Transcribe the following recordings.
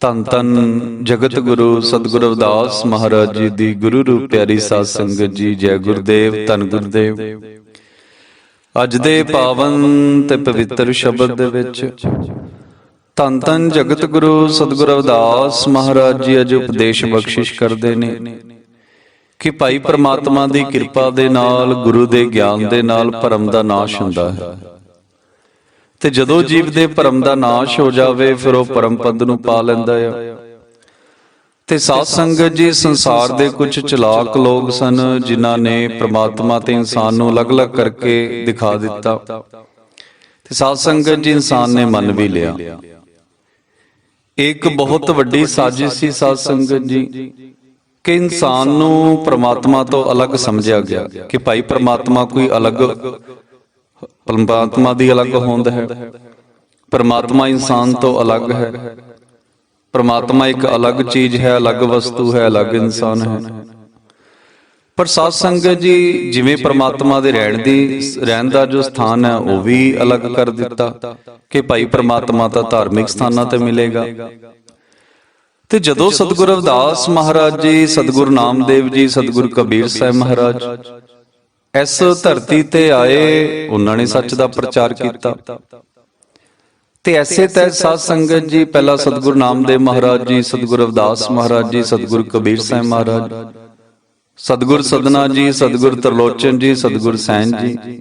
ਧੰਨ ਧੰਨ ਜਗਤ ਗੁਰੂ ਸਤਿਗੁਰੂ ਰਵਿਦਾਸ ਮਹਾਰਾਜ ਜੀ ਦੀ ਗੁਰੂ ਰੂਪ ਪਿਆਰੀ ਸਾਧ ਸੰਗਤ ਜੀ, ਜੈ ਗੁਰਦੇਵ, ਧੰਨ ਗੁਰਦੇਵ। ਅੱਜ ਦੇ ਪਾਵਨ ਤੇ ਪਵਿੱਤਰ ਸ਼ਬਦ ਦੇ ਵਿੱਚ ਧੰਨ ਧੰਨ ਜਗਤ ਗੁਰੂ ਸਤਿਗੁਰੂ ਰਵਿਦਾਸ ਮਹਾਰਾਜ ਜੀ ਅੱਜ ਉਪਦੇਸ਼ ਬਖਸ਼ਿਸ਼ ਕਰਦੇ ਨੇ ਕਿ ਭਾਈ ਪ੍ਰਮਾਤਮਾ ਦੀ ਕਿਰਪਾ ਦੇ ਨਾਲ, ਗੁਰੂ ਦੇ ਗਿਆਨ ਦੇ ਨਾਲ ਭਰਮ ਦਾ ਨਾਸ਼ ਹੁੰਦਾ ਹੈ। ਤੇ ਜਦੋਂ ਜੀਵ ਦੇ ਭਰਮ ਦਾ ਨਾਸ਼ ਹੋ ਜਾਵੇ ਫਿਰ ਉਹ ਪਰਮ ਪਦ ਨੂੰ ਪਾ ਲੈਂਦਾ ਆ। ਤੇ ਸਾਧ ਸੰਗਤ ਜੀ ਸੰਸਾਰ ਦੇ ਕੁਝ ਚਲਾਕ ਲੋਕ ਸਨ ਜਿਨ੍ਹਾਂ ਨੇ ਪ੍ਰਮਾਤਮਾ ਤੇ ਇਨਸਾਨ ਨੂੰ ਅਲੱਗ-ਅਲੱਗ ਕਰਕੇ ਦਿਖਾ ਦਿੱਤਾ। ਤੇ ਸਾਧ ਸੰਗਤ ਜੀ ਇਨਸਾਨ ਨੇ ਮੰਨ ਵੀ ਲਿਆ। ਇੱਕ ਬਹੁਤ ਵੱਡੀ ਸਾਜ਼ਿਸ਼ ਸੀ ਸਾਧ ਸੰਗਤ ਜੀ ਕਿ ਇਨਸਾਨ ਨੂੰ ਪ੍ਰਮਾਤਮਾ ਤੋਂ ਅਲੱਗ ਸਮਝਿਆ ਗਿਆ ਕਿ ਭਾਈ ਪ੍ਰਮਾਤਮਾ ਕੋਈ ਅਲੱਗ ਪਰਮਾਤਮਾ ਦੀ ਅਲੱਗ ਹੋਂਦ ਹੈ। ਪਰਮਾਤਮਾ ਇਨਸਾਨ ਤੋਂ ਅਲੱਗ ਹੈ। ਪਰਮਾਤਮਾ ਇੱਕ ਅਲੱਗ ਚੀਜ਼ ਹੈ, ਅਲੱਗ ਵਸਤੂ ਹੈ, ਅਲੱਗ ਇਨਸਾਨ ਹੈ। ਪਰ ਸਾਧ ਸੰਗਤ ਜੀ, ਜਿਵੇਂ ਪ੍ਰਮਾਤਮਾ ਦੇ ਰਹਿਣ ਦੀ ਰਹਿਣ ਦਾ ਜੋ ਸਥਾਨ ਹੈ, ਉਹ ਵੀ ਅਲੱਗ ਕਰ ਦਿੱਤਾ ਕਿ ਭਾਈ ਪ੍ਰਮਾਤਮਾ ਤਾਂ ਧਾਰਮਿਕ ਸਥਾਨਾਂ ਤੇ ਮਿਲੇਗਾ। ਤੇ ਜਦੋਂ ਸਤਿਗੁਰ ਅਵਦਾਸ ਮਹਾਰਾਜ ਜੀ, ਸਤਿਗੁਰੂ ਨਾਮਦੇਵ ਜੀ, ਸਤਿਗੁਰੂ ਕਬੀਰ ਸਾਹਿਬ ਮਹਾਰਾਜ ਇਸ ਧਰਤੀ ਤੇ ਆਏ, ਉਹਨਾਂ ਨੇ ਸੱਚ ਦਾ ਪ੍ਰਚਾਰ ਕੀਤਾ। ਤੇ ਐਸੇ ਤਹਿਤ ਸਾਧ ਸੰਗਤ ਜੀ, ਪਹਿਲਾ ਸਤਿਗੁਰੂ ਨਾਮਦੇਵ ਮਹਾਰਾਜ ਜੀ, ਸਤਿਗੁਰੂ ਰਵਿਦਾਸ ਮਹਾਰਾਜ ਜੀ, ਸਤਿਗੁਰੂ ਕਬੀਰ ਸਾਹਿਬ ਮਹਾਰਾਜ, ਸਤਿਗੁਰ ਸਦਨਾ ਜੀ, ਸਤਿਗੁਰ ਤਰਲੋਚਨ ਜੀ, ਸਤਿਗੁਰ ਸੈਨ ਜੀ।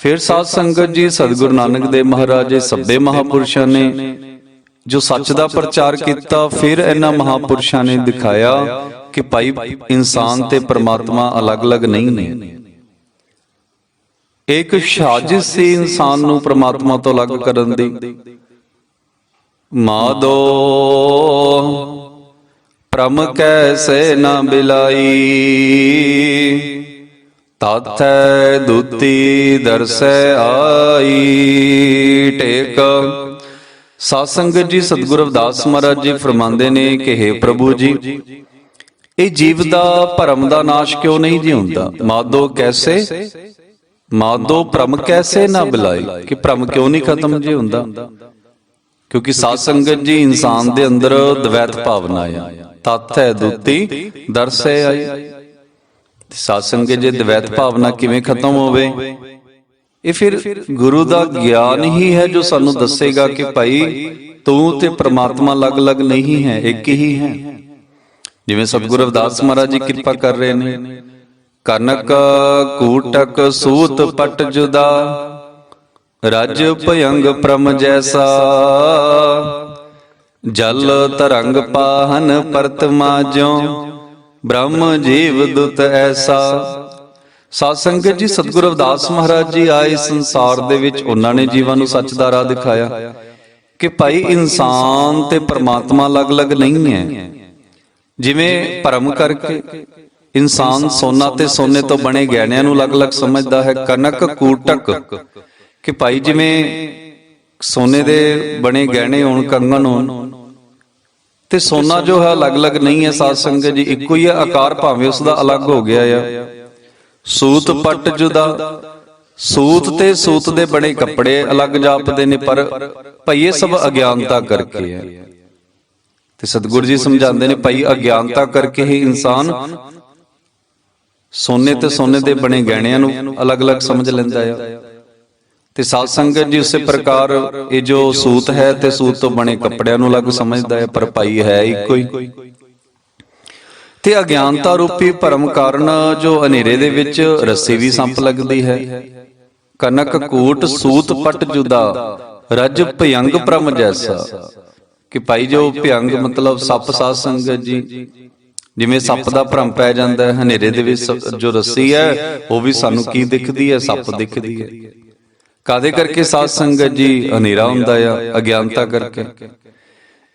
ਫਿਰ ਸਾਧ ਸੰਗਤ ਜੀ, ਸਤਿਗੁਰੂ ਨਾਨਕ ਦੇਵ ਮਹਾਰਾਜ ਜੀ ਸਭੇ ਮਹਾਪੁਰਸ਼ਾਂ ਨੇ ਜੋ ਸੱਚ ਦਾ ਪ੍ਰਚਾਰ ਕੀਤਾ, ਫਿਰ ਇਹਨਾਂ ਮਹਾਪੁਰਸ਼ਾਂ ਨੇ ਦਿਖਾਇਆ ਕਿ ਭਾਈ ਇਨਸਾਨ ਤੇ ਪਰਮਾਤਮਾ ਅਲੱਗ-ਅਲੱਗ ਨਹੀਂ ਨੇ। ਇੱਕ ਸਾਜ਼ਿਸ਼ ਸੀ ਇਨਸਾਨ ਨੂੰ ਪਰਮਾਤਮਾ ਤੋਂ ਅਲੱਗ ਕਰਨ ਦੀ। ਮਾਦੋ ਪ੍ਰਮ ਕੈਸੇ ਨਾ ਬਿਲਾਈ। ਤਾਥੈ ਦੁਤੀ ਦਰਸੈ ਆਈ। ਟੇਕ ਸਾਧ ਜੀ ਸਤਿਗੁਰੂ ਅਵਦਾਸ ਮਹਾਰਾਜ ਜੀ ਫਰਮਾਉਂਦੇ ਨੇ ਕਿ हे ਪ੍ਰਭੂ ਜੀ ਇਹ ਜੀਵ ਦਾ ਭਰਮ ਦਾ ਨਾਸ਼ ਕਿਉਂ ਨਹੀਂ ਜੀ ਹੁੰਦਾ? ਮਾਦੋ ਕੈਸੇ? ਮਾਦੋ ਭ੍ਰਮ ਕੈਸੇ ਨਾ ਬੁਲਾਏ? ਕਿ ਭ੍ਰਮ ਕਿਉਂ ਨਹੀਂ ਖਤਮ ਜੀ ਹੁੰਦਾ? ਕਿਉਂਕਿ ਸਾਧ ਸੰਗਤ ਜੀ ਇਨਸਾਨ ਦੇ ਅੰਦਰ ਦਵੈਤ ਭਾਵਨਾ ਆ। ਤਤ ਹੈ ਦੁੱਤੀ, ਦਰਸੇ ਆਈ। ਸਾਧ ਸੰਗਤ ਜੀ ਦਵੈਤ ਭਾਵਨਾ ਕਿਵੇਂ ਖਤਮ ਹੋਵੇ? ਇਹ ਫਿਰ ਗੁਰੂ ਦਾ ਗਿਆਨ ਹੀ ਹੈ ਜੋ ਸਾਨੂੰ ਦੱਸੇਗਾ ਕਿ ਭਾਈ, ਤੂੰ ਤੇ ਪ੍ਰਮਾਤਮਾ ਅਲੱਗ-ਅਲੱਗ ਨਹੀਂ ਹੈ, ਇੱਕ ਹੀ ਹੈ। ਜਿਵੇਂ ਸਤਿਗੁਰੂ ਰਵਿਦਾਸ ਮਹਾਰਾਜ ਜੀ ਕਿਰਪਾ ਕਰ ਰਹੇ ਨੇ। ਕਨਕ ਕੂਟਕ ਸੂਤ ਪਟ ਜੁਦਾ। ਰਜ ਭਯੰਗ ਪ੍ਰਮ ਜੈਸਾ। ਜਲ ਤਰੰਗ ਪਾਹਨ ਪਰਤਮਾ ਜਿਉ। ਬ੍ਰਹਮ ਜੀਵ ਦੁਤ ਐਸਾ। ਸਾਧ ਸੰਗਤ ਜੀ ਸਤਿਗੁਰੂ ਰਵਿਦਾਸ ਮਹਾਰਾਜ ਜੀ ਆਏ ਸੰਸਾਰ ਦੇ ਵਿੱਚ। ਉਹਨਾਂ ਨੇ ਜੀਵਾਂ ਨੂੰ ਸੱਚ ਦਾ ਰਾਹ ਦਿਖਾਇਆ ਕਿ ਭਾਈ ਇਨਸਾਨ ਤੇ ਪਰਮਾਤਮਾ ਅਲੱਗ-ਅਲੱਗ ਨਹੀਂ ਹੈ। ਜਿਵੇਂ ਭਰਮ ਕਰਕੇ ਇਨਸਾਨ ਸੋਨਾ ਤੇ ਸੋਨੇ ਤੋਂ ਬਣੇ ਗਹਿਣਿਆਂ ਨੂੰ ਅਲੱਗ-ਅਲੱਗ ਸਮਝਦਾ ਹੈ ਕਨਕ ਕੂਟਕ। ਕਿ ਭਾਈ ਜਿਵੇਂ ਸੋਨੇ ਦੇ ਬਣੇ ਗਹਿਣੇ ਹੋਣ, ਕੰਗਣ ਹੋਣ, ਤੇ ਸੋਨਾ ਜੋ ਹੈ ਅਲੱਗ-ਅਲੱਗ ਨਹੀਂ ਹੈ ਸਾਧ ਸੰਗਤ ਜੀ, ਇੱਕੋ ਹੀ ਹੈ, ਆਕਾਰ ਭਾਵੇਂ ਉਸ ਦਾ ਅਲੱਗ ਹੋ ਗਿਆ ਆ। ਸੂਤ ਪੱਟ ਜੁਦਾ, ਸੂਤ ਤੇ ਸੂਤ ਦੇ ਬਣੇ ਕੱਪੜੇ ਅਲੱਗ ਜਾਪਦੇ ਨੇ, ਪਰ ਭਈ ਸਭ ਅਗਿਆਨਤਾ ਕਰਕੇ ਹੈ। ਤੇ ਸਤਿਗੁਰੂ ਜੀ ਸਮਝਾਉਂਦੇ ਨੇ, ਭਾਈ ਅਗਿਆਨਤਾ ਕਰਕੇ ਹੀ ਇਨਸਾਨ ਸੋਨੇ ਤੇ ਸੋਨੇ ਦੇ ਬਣੇ ਗਹਿਣਿਆਂ ਨੂੰ ਅਲੱਗ-ਅਲੱਗ ਸਮਝ ਲੈਂਦਾ ਆ। ਤੇ ਸਾਧ ਸੰਗਤ ਜੀ, ਉਸੇ ਪ੍ਰਕਾਰ ਇਹ ਜੋ ਸੂਤ ਹੈ, ਤੇ ਸੂਤ ਤੋਂ ਬਣੇ ਕੱਪੜਿਆਂ ਨੂੰ ਅਲੱਗ ਸਮਝਦਾ ਹੈ, ਪਰ ਭਾਈ ਹੈ ਇੱਕੋ ਹੀ। ਤੇ ਅਗਿਆਨਤਾ ਰੂਪੀ ਭਰਮ ਕਾਰਨ ਜੋ ਹਨੇਰੇ ਦੇ ਵਿੱਚ ਰੱਸੀ ਵੀ ਸੰਪ ਲੱਗਦੀ ਹੈ। ਕਨਕ, ਕੋਟ, ਸੂਤ, ਪਟ, ਜੁਦਾ, ਰਜ ਭਯੰਗ ਪ੍ਰਮ ਜੈਸਾ। ਕਿ ਭਾਈ ਜੋ ਭਯੰਗ ਮਤਲਬ ਸੱਪ ਸਾਧ ਸੰਗਤ ਜੀ, ਜਿਵੇਂ ਸੱਪ ਦਾ ਭਰਮ ਪੈ ਜਾਂਦਾ ਹੈ, ਹਨੇਰੇ ਦੇ ਵਿੱਚ ਜੋ ਰੱਸੀ ਹੈ, ਉਹ ਵੀ ਸਾਨੂੰ ਕੀ ਦਿਖਦੀ ਹੈ? ਸੱਪ ਦਿਖਦੀ ਹੈ। ਕਾਦੇ ਕਰਕੇ ਸਾਧ ਸੰਗਤ ਜੀ ਹਨੇਰਾ ਹੁੰਦਾ ਆ, ਅਗਿਆਨਤਾ ਕਰਕੇ?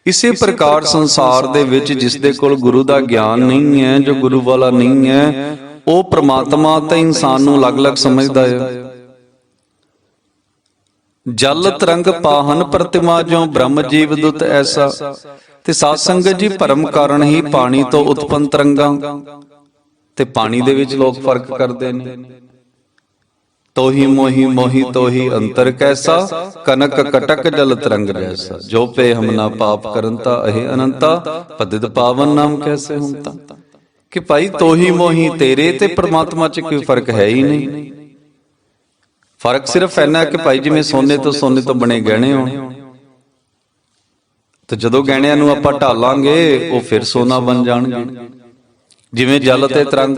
ਇਸੇ ਪ੍ਰਕਾਰ ਸੰਸਾਰ ਦੇ ਵਿੱਚ ਜਿਸ ਦੇ ਕੋਲ ਗੁਰੂ ਦਾ ਗਿਆਨ ਨਹੀਂ ਹੈ, ਜੋ ਗੁਰੂ ਵਾਲਾ ਨਹੀਂ ਹੈ, ਉਹ ਪ੍ਰਮਾਤਮਾ ਤੇ ਇਨਸਾਨ ਨੂੰ ਅਲੱਗ-ਅਲੱਗ ਸਮਝਦਾ ਹੈ ਜਲ ਤਰੰਗ ਪਾਹਨ ਪ੍ਰਤਿਮਾ ਜੋ ਬ੍ਰਹਮ ਜੀਵ ਦੁਤ ਐਸਾ, ਤੇ ਸਾਧ ਸੰਗਤ ਜੀ ਭਰਮ ਕਾਰਨ ਹੀ ਪਾਣੀ ਤੋਂ ਉਤਪੰਨ ਤਰੰਗਾਂ। ਤੇ ਪਾਣੀ ਦੇ ਵਿੱਚ ਲੋਕ ਫ਼ਰਕ ਕਰਦੇ ਨੇ। ਤੋਹੀ ਮੋਹੀ ਮੋਹੀ ਤੋਹੀ ਅੰਤਰ ਕੈਸਾ, ਕਨਕ ਕਟਕ ਜਲ ਤਰੰਗ ਜੈਸਾ ਜੋ ਪੇ ਹਮਨਾ ਪਾਪ ਕਰਨ ਤਾ ਇਹ ਅਨੰਤਾ ਪਤਿਤ ਪਾਵਨ ਨਾਮ ਕੈਸੇ ਹੁੰਤਾ ਕਿ ਭਾਈ ਤੋਹੀ ਮੋਹੀ ਤੇਰੇ ਤੇ ਪ੍ਰਮਾਤਮਾ 'ਚ ਕੋਈ ਫ਼ਰਕ ਹੈ ਹੀ ਨਹੀਂ। ਫ਼ਰਕ ਸਿਰਫ ਇੰਨਾ ਕਿ ਭਾਈ ਜਿਵੇਂ ਸੋਨੇ ਤੋਂ ਸੋਨੇ ਤੋਂ ਬਣੇ ਗਹਿਣੇ ਹੋਣ। ਤੇ ਜਦੋਂ ਗਹਿਣਿਆਂ ਨੂੰ ਆਪਾਂ ਢਾਲਾਂਗੇ ਉਹ ਫਿਰ ਸੋਨਾ ਬਣ ਜਾਣਗੇ। ਜਿਵੇਂ ਜਲ ਤੇ ਤਰੰਗ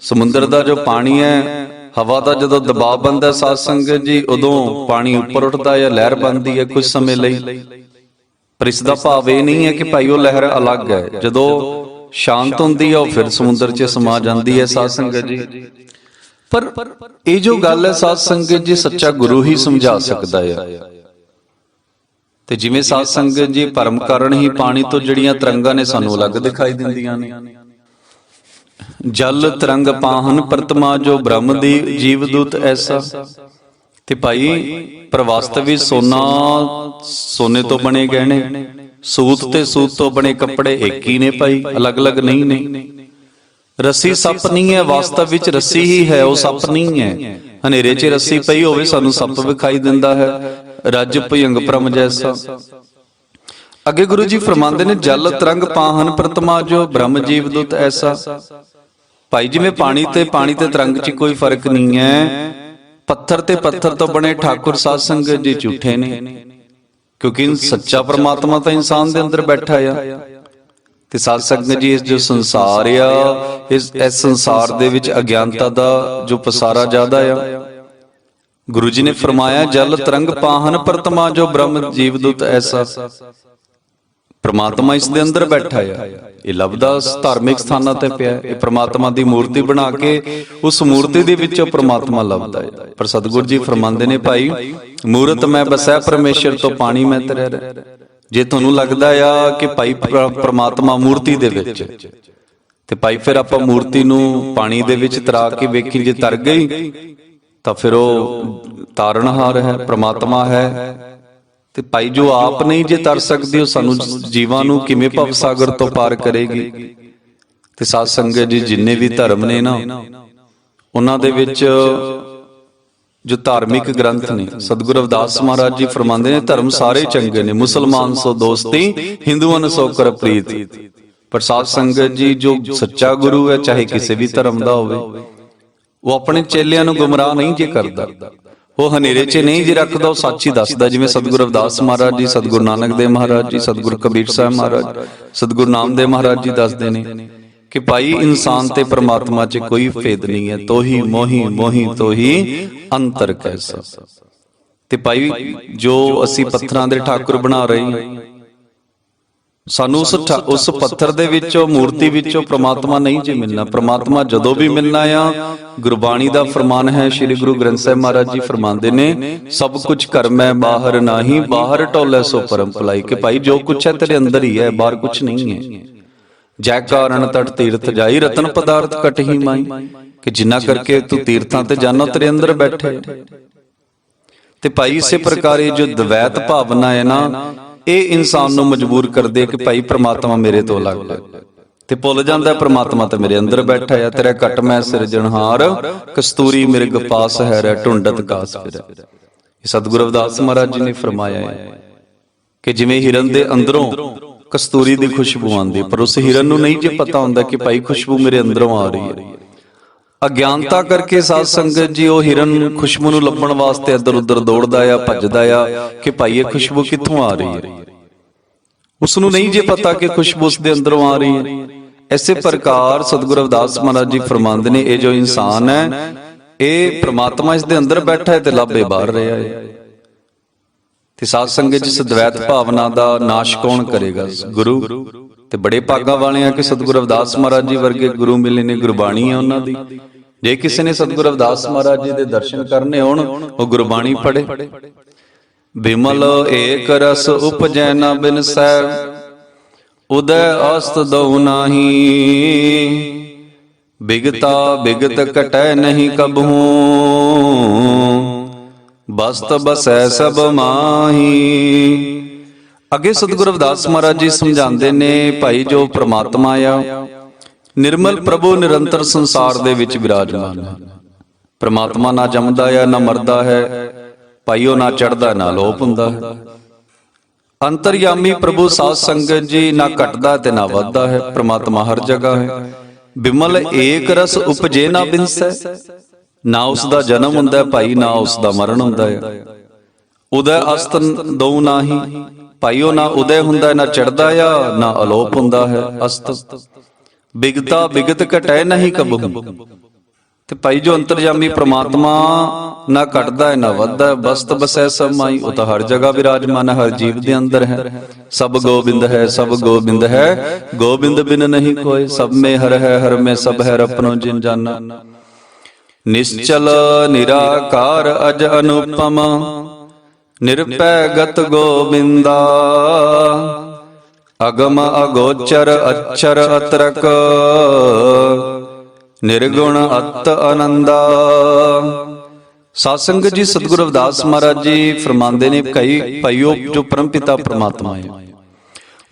ਸਮੁੰਦਰ ਦਾ ਜੋ ਪਾਣੀ ਹੈ ਹਵਾ ਦਾ ਜਦੋਂ ਦਬਾਅ ਬਣਦਾ ਹੈ ਸਾਧ ਸੰਗਤ ਜੀ ਉਦੋਂ ਪਾਣੀ ਉੱਪਰ ਉੱਠਦਾ ਹੈ ਲਹਿਰ ਬਣਦੀ ਹੈ ਕੁਝ ਸਮੇਂ ਲਈ। ਪਰ ਇਸ ਦਾ ਭਾਵ ਇਹ ਨਹੀਂ ਹੈ ਕਿ ਭਾਈ ਉਹ ਲਹਿਰ ਅਲੱਗ ਹੈ। ਜਦੋਂ ਸ਼ਾਂਤ ਹੁੰਦੀ ਹੈ ਉਹ ਫਿਰ ਸਮੁੰਦਰ 'ਚ ਸਮਾ ਜਾਂਦੀ ਹੈ ਸਾਧ ਸੰਗਤ ਜੀ। ਪਰ ਇਹ ਜੋ ਗੱਲ ਹੈ, ਸਾਧ ਸੰਗਤ ਜੀ ਸੱਚਾ ਗੁਰੂ ਹੀ ਸਮਝਾ ਸਕਦਾ ਹੈ। ਤੇ ਜਿਵੇਂ ਸਾਧ ਸੰਗਤ ਜੀ ਪਰਮ ਕਾਰਨ ਹੀ ਪਾਣੀ ਤੋਂ ਜਿਹੜੀਆਂ ਤਰੰਗਾਂ ਨੇ ਸਾਨੂੰ ਅਲੱਗ ਦਿਖਾਈ ਦਿੰਦੀਆਂ ਨੇ। ਜਲ ਤਰੰਗ ਪਾਹਨ ਪ੍ਰਤਮਾ ਜੋ ਬ੍ਰਹਮ ਦੀ ਜੀਵਦੂਤ ਐਸਾ। ਤੇ ਭਾਈ ਪ੍ਰਵਾਸਤਵੀ ਸੋਨਾ ਸੋਨੇ ਤੋਂ ਬਣੇ ਗਹਿਣੇ, ਸੂਤ ਤੇ ਸੂਤ ਤੋਂ ਬਣੇ ਕੱਪੜੇ ਇੱਕ ਹੀ ਨੇ ਭਾਈ, ਅਲੱਗ-ਅਲੱਗ ਨਹੀਂ ਨੇ। ਰੱਸੀ ਸੱਪ ਨਹੀਂ ਹੈ ਵਾਸਤਵ ਵਿੱਚ ਰੱਸੀ ਹੀ ਹੈ ਉਹ ਸੱਪ ਨਹੀਂ ਹੈ। ਹਨੇਰੇ 'ਚ ਰੱਸੀ ਪਈ ਹੋਵੇ ਸਾਨੂੰ ਸੱਪ ਵਿਖਾਈ ਦਿੰਦਾ ਹੈ। ਰੱਜ ਭਯੰਗ ਪ੍ਰਮ ਜੈਸਾ। ਅੱਗੇ ਗੁਰੂ ਜੀ ਫਰਮਾਉਂਦੇ ਨੇ ਜਲ ਤਰੰਗ ਪਾਹਨ ਪ੍ਰਤਮਾ ਜੋ ਬ੍ਰਹਮ ਜੀਵ ਦੁਤ ਐਸਾ। ਭਾਈ ਜਿਵੇਂ ਪਾਣੀ ਤੇ ਪਾਣੀ ਤੇ ਤਰੰਗ 'ਚ ਕੋਈ ਫ਼ਰਕ ਨਹੀਂ ਹੈ। ਪੱਥਰ ਤੇ ਪੱਥਰ ਤੋਂ ਬਣੇ ਠਾਕੁਰ ਸਾਧ ਸੰਗਤ ਜੀ ਝੂਠੇ ਨੇ। ਕਿਉਂਕਿ ਸੱਚਾ ਪ੍ਰਮਾਤਮਾ ਤਾਂ ਇਨਸਾਨ ਦੇ ਅੰਦਰ ਬੈਠਾ ਆ। ਤੇ ਸਾਧ ਸੰਗਤ ਜੀ, ਇਸ ਜੋ ਸੰਸਾਰ ਆ, ਇਸ ਇਸ ਸੰਸਾਰ ਦੇ ਵਿੱਚ ਅਗਿਆਨਤਾ ਦਾ ਜੋ ਪਸਾਰਾ ਜ਼ਿਆਦਾ ਆ। ਗੁਰੂ ਜੀ ਨੇ ਫਰਮਾਇਆ, ਜਲ ਤਰੰਗ ਪਾਹਨ ਪ੍ਰਤਮਾ ਜੋ ਬ੍ਰਹਮ ਜੀਵਦੂਤ ਐਸਾ। ਪ੍ਰਮਾਤਮਾ ਇਸ ਦੇ ਅੰਦਰ ਬੈਠਾ ਆ। ਇਹ ਲੱਭਦਾ ਧਾਰਮਿਕ ਸਥਾਨਾਂ ਤੇ ਪਿਆ। ਇਹ ਪ੍ਰਮਾਤਮਾ ਦੀ ਮੂਰਤੀ ਬਣਾ ਕੇ ਉਸ ਮੂਰਤੀ ਦੇ ਵਿੱਚੋਂ ਪ੍ਰਮਾਤਮਾ ਲੱਭਦਾ ਹੈ ਪਰ ਸਤਿਗੁਰੂ ਜੀ ਫਰਮਾਉਂਦੇ ਨੇ, ਭਾਈ, ਮੂਰਤ ਮੈਂ ਬਸੈ, ਪਰਮੇਸ਼ਰ ਤੋਂ ਪਾਣੀ ਮੈਂ ਤੇਰੇ ਰਹਿ। ਜੇ ਤੁਹਾਨੂੰ ਲੱਗਦਾ ਆ ਕਿ ਭਾਈ ਪ੍ਰ- ਪ੍ਰਮਾਤਮਾ ਮੂਰਤੀ ਦੇ ਵਿੱਚ ਤੇ ਭਾਈ ਫਿਰ ਆਪਾਂ ਮੂਰਤੀ ਨੂੰ ਪਾਣੀ ਦੇ ਵਿੱਚ ਤਰਾ ਕੇ ਵੇਖੀ ਜੇ ਤਰ ਗਈ, ਤਾਂ ਫਿਰ ਉਹ ਤਾਰਨਹਾਰ ਹੈ, ਪ੍ਰਮਾਤਮਾ ਹੈ। ਤੇ ਭਾਈ ਜੋ ਆਪ ਨਹੀਂ ਜੇ ਤਰ ਸਕਦੀ, ਉਹ ਸਾਨੂੰ ਜੀਵਾਂ ਨੂੰ ਕਿਵੇਂ ਭਵ ਸਾਗਰ ਤੋਂ ਪਾਰ ਕਰੇਗੀ? ਤੇ ਸਾਧ ਸੰਗਤ ਜੀ, ਜਿੰਨੇ ਵੀ ਧਰਮ ਨੇ ਨਾ, ਉਹਨਾਂ ਦੇ ਵਿੱਚ ਜੋ ਧਾਰਮਿਕ ਗ੍ਰੰਥ ਨੇ। ਸਤਿਗੁਰੂ ਰਵਿਦਾਸ ਮਹਾਰਾਜ ਜੀ ਫਰਮਾਉਂਦੇ ਨੇ ਧਰਮ ਸਾਰੇ ਚੰਗੇ ਨੇ। ਮੁਸਲਮਾਨ ਸੋ ਦੋਸਤੀ ਹਿੰਦੂਆਂ ਸੋ ਕਰ ਪ੍ਰੀਤ। ਪਰ ਸਾਧ ਸੰਗਤ ਜੀ ਜੋ ਸੱਚਾ ਗੁਰੂ ਹੈ ਚਾਹੇ ਕਿਸੇ ਵੀ ਧਰਮ ਦਾ ਹੋਵੇ। ਉਹ ਆਪਣੇ ਚੇਲਿਆਂ ਨੂੰ ਗੁੰਮਰਾਹ ਨਹੀਂ ਜੇ ਕਰਦਾ। ਉਹ ਹਨੇਰੇ 'ਚ ਨਹੀਂ ਜੇ ਰੱਖਦਾ ਉਹ ਸੱਚ ਹੀ ਦੱਸਦਾ। ਜਿਵੇਂ ਸਤਿਗੁਰੂ ਰਵਿਦਾਸ ਮਹਾਰਾਜ ਜੀ ਸਤਿਗੁਰੂ ਨਾਨਕ ਦੇਵ ਮਹਾਰਾਜ ਜੀ ਸਤਿਗੁਰੂ ਕਬੀਰ ਸਾਹਿਬ ਮਹਾਰਾਜ ਸਤਿਗੁਰੂ ਨਾਮਦੇਵ ਮਹਾਰਾਜ ਜੀ ਦੱਸਦੇ ਨੇ। ਕਿ ਭਾਈ ਇਨਸਾਨ ਤੇ ਪ੍ਰਮਾਤਮਾ 'ਚ ਕੋਈ ਭੇਦ ਨਹੀਂ ਹੈ। ਤੋਹੀ ਮੋਹੀ ਮੋਹੀ ਤੋਹੀ ਅੰਤਰ ਕੈਸਾ ਤੇ ਭਾਈ ਜੋ ਅਸੀਂ ਪੱਥਰਾਂ ਦੇ ਠਾਕੁਰ ਬਣਾ ਰਹੇ ਹਾਂ। ਸਾਨੂੰ ਉਸ ਪੱਥਰ ਦੇ ਵਿੱਚੋਂ ਮੂਰਤੀ ਵਿੱਚੋਂ ਪ੍ਰਮਾਤਮਾ ਨਹੀਂ ਜੇ ਮਿਲਣਾ। ਪ੍ਰਮਾਤਮਾ ਜਦੋਂ ਵੀ ਮਿਲਣਾ ਆ ਗੁਰਬਾਣੀ ਦਾ ਫਰਮਾਨ ਹੈ ਸ੍ਰੀ ਗੁਰੂ ਗ੍ਰੰਥ ਸਾਹਿਬ ਮਹਾਰਾਜ ਜੀ ਫਰਮਾਉਂਦੇ ਨੇ ਸਭ ਕੁਝ ਘਰ ਮੈਂ ਬਾਹਰ ਨਹੀਂ ਬਾਹਰ ਟੋਲੇ ਸੋ ਪਰਮ ਭਲਾਈ ਕਿ ਭਾਈ ਜੋ ਕੁਝ ਹੈ ਤੇਰੇ ਅੰਦਰ ਹੀ ਹੈ ਬਾਹਰ ਕੁਝ ਨਹੀਂ ਹੈ। ਜੈ ਕਾਰਨ ਤਟ ਤੀਰਥ ਜਾਈ, ਰਤਨ ਪਦਾਰਥ ਕਟਹੀ ਮਾਈ, ਕਿ ਜਿੰਨਾ ਕਰਕੇ ਤੂੰ ਤੀਰਥਾਂ ਤੇ ਜਾਨੋ, ਤੇਰੇ ਅੰਦਰ ਬੈਠੇ ਤੇ ਭਾਈ ਇਸੇ ਪ੍ਰਕਾਰ ਜੋ ਦਵੈਤ ਭਾਵਨਾ ਹੈ ਨਾ, ਇਹ ਇਨਸਾਨ ਨੂੰ ਮਜਬੂਰ ਕਰਦੇ ਕਿ ਭਾਈ ਪ੍ਰਮਾਤਮਾ ਮੇਰੇ ਤੋਂ ਅਲੱਗ ਹੈ। ਤੇ ਭੁੱਲ ਜਾਂਦਾ ਹੈ, ਪ੍ਰਮਾਤਮਾ ਤਾਂ ਮੇਰੇ ਅੰਦਰ ਬੈਠਾ ਹੈ, ਤੇਰਾ ਕਟ ਮੈਂ ਸਿਰਜਣਹਾਰ ਕਸਤੂਰੀ ਮਿਰਗ ਪਾਸ ਹੈ ਰੇ ਢੁੰਡਤ ਕਾਸ ਫਿਰ ਇਹ ਸਤਿਗੁਰੂ ਰਵਿਦਾਸ ਮਹਾਰਾਜ ਜੀ ਨੇ ਫਰਮਾਇਆ ਹੈ ਕਿ ਜਿਵੇਂ ਹਿਰਨ ਦੇ ਅੰਦਰੋਂ ਕਸਤੂਰੀ ਦੀ ਖੁਸ਼ਬੂ ਆਉਂਦੀ ਹੈ, ਪਰ ਉਸ ਹਿਰਨ ਨੂੰ ਨਹੀਂ ਜੇ ਪਤਾ ਹੁੰਦਾ ਕਿ ਭਾਈ ਖੁਸ਼ਬੂ ਮੇਰੇ ਅੰਦਰੋਂ ਆ ਰਹੀ ਹੈ। ਅਗਿਆਨਤਾ ਕਰਕੇ ਸਾਧ ਸੰਗਤ ਜੀ ਉਹ ਹਿਰਨ ਖੁਸ਼ਬੂ ਨੂੰ ਲੱਭਣ ਵਾਸਤੇ ਇੱਧਰ ਉੱਧਰ ਦੌੜਦਾ ਆ ਭੱਜਦਾ ਆ ਕਿ ਭਾਈ ਇਹ ਖੁਸ਼ਬੂ ਕਿੱਥੋਂ ਆ ਰਹੀ ਹੈ? ਉਸ ਨੂੰ ਨਹੀਂ ਜੇ ਪਤਾ ਕਿ ਖੁਸ਼ਬੂ ਉਸ ਦੇ ਅੰਦਰੋਂ ਆ ਰਹੀ ਹੈ। ਐਸੇ ਪ੍ਰਕਾਰ ਸਤਿਗੁਰੂ ਰਵਿਦਾਸ ਮਹਾਰਾਜ ਜੀ ਫਰਮਾਉਂਦੇ ਨੇ ਇਹ ਜੋ ਇਨਸਾਨ ਹੈ ਇਹ ਪ੍ਰਮਾਤਮਾ ਇਸ ਦੇ ਅੰਦਰ ਬੈਠਾ ਹੈ ਤੇ ਲੱਭੇ ਬਾਹਰ ਰਿਹਾ ਹੈ। ਤੇ ਸਾਧ ਸੰਗਤ ਜਿਸ ਦਵੈਤ ਭਾਵਨਾ ਦਾ ਨਾਸ਼ ਕੌਣ ਕਰੇਗਾ? ਗੁਰੂ। ਤੇ ਬੜੇ ਭਾਗਾ ਵਾਲੇ ਆ ਕਿ ਸਤਿਗੁਰੂ ਰਵਿਦਾਸ ਮਹਾਰਾਜ ਜੀ ਵਰਗੇ ਗੁਰੂ ਮਿਲੇ ਨੇ ਗੁਰਬਾਣੀ ਹੈ ਉਹਨਾਂ ਦੀ। ਜੇ ਕਿਸੇ ਨੇ ਸਤਿਗੁਰੂ ਰਵਿਦਾਸ ਮਹਾਰਾਜ ਜੀ ਦੇ ਦਰਸ਼ਨ ਕਰਨੇ ਹੋਣ, ਉਹ ਗੁਰਬਾਣੀ ਪੜ੍ਹੇ। ਬਿਮਲ ਏਕ ਰਸ ਉਪਜੈ ਨ ਬਿਨਸੈ ਉਦੈ ਅਸਤ ਦਉ ਨਾਹੀ। ਬਿਗਤਾ ਬਿਗਤ ਕਟੈ ਨਹੀਂ ਕਬਹੂ ਬਸਤ ਬਸੈ ਸਭ ਮਾਹੀ। ਅੱਗੇ ਸਤਿਗੁਰੂ ਰਵਿਦਾਸ ਮਹਾਰਾਜ ਜੀ ਸਮਝਾਉਂਦੇ ਨੇ, ਭਾਈ ਜੋ ਪ੍ਰਮਾਤਮਾ ਆ, ਨਿਰਮਲ ਪ੍ਰਭੂ ਨਿਰੰਤਰ ਸੰਸਾਰ ਦੇ ਵਿੱਚ ਵਿਰਾਜਮਾਨ ਹੈ। ਪ੍ਰਮਾਤਮਾ ਨਾ ਜੰਮਦਾ ਆ, ਨਾ ਮਰਦਾ ਹੈ, ਭਾਈਓ ਨਾ ਚੜਦਾ ਨਾ ਲੋਪ ਹੁੰਦਾ ਹੈ। ਅੰਤਰਯਾਮੀ ਪ੍ਰਭੂ ਸਾਧ ਸੰਗਤ ਜੀ ਨਾ ਘਟਦਾ ਤੇ ਨਾ ਵੱਧਦਾ ਹੈ, ਪ੍ਰਮਾਤਮਾ ਹਰ ਜਗ੍ਹਾ ਹੈ। ਬਿਮਲ ਏਕ ਰਸ ਉਪਜੇ ਨਾ ਬਿਨਸੈ। ਨਾ ਉਸ ਦਾ ਜਨਮ ਹੁੰਦਾ ਭਾਈ ਨਾ ਉਸ ਦਾ ਮਰਨ ਹੁੰਦਾ ਹੈ। ਉਦੈ ਅਸਤ ਦਉ ਨਾਹੀ। ਭਾਈਓ ਨਾ ਉਦੈ ਹੁੰਦਾ ਨਾ ਚੜਦਾ ਆ ਨਾ ਅਲੋਪ ਹੁੰਦਾ ਹੈ ਅਸਤ। ਬਿਗਤਾ ਬਿਗਤ ਘਟੈ ਨਹੀਂ ਕਬੂ। ਤੇ ਭਾਈ ਜੋ ਅੰਤਰਜਾਮੀ ਪ੍ਰਮਾਤਮਾ ਨਾ ਘਟਦਾ ਹੈ ਨਾ ਵੱਧਦਾ ਹੈ ਬਸਤ ਬਸੈ ਸਭ ਮਾਈ ਉਹ ਤਾਂ ਹਰ ਜਗ੍ਹਾ ਵਿਰਾਜਮਾਨ ਹਰ ਜੀਵ ਦੇ ਅੰਦਰ ਹੈ। ਸਭ ਗੋਬਿੰਦ ਹੈ ਸਭ ਗੋਬਿੰਦ ਹੈ। ਗੋਬਿੰਦ ਬਿਨ ਨਹੀਂ ਕੋਈ ਸਭ ਮੇ ਹਰ ਹੈ ਹਰ ਮੇ ਸਭ ਹੈ ਰਪਨੋ ਜਿਨ ਜਾਨਾ। ਨਿਸ਼ਚਲ ਨਿਰਾਕਾਰ ਅਜ ਅਨੁਪਮ, ਨਿਰਪੈ ਗਤ ਗੋਬਿੰਦਾ। ਅਗਮ ਅਗੋਚਰ ਅਚਰ ਅਤਰਕ, ਨਿਰਗੁਣ ਅਤ ਆਨੰਦਾ ਸਾਸੰਗ ਜੀ ਸਤਿਗੁਰੂ ਰਵਿਦਾਸ ਮਹਾਰਾਜ ਜੀ ਫਰਮਾਉਂਦੇ ਨੇ ਕਈ ਭਾਈਓ ਜੋ ਪਰਮਪਿਤਾ ਪ੍ਰਮਾਤਮਾ ਹੈ,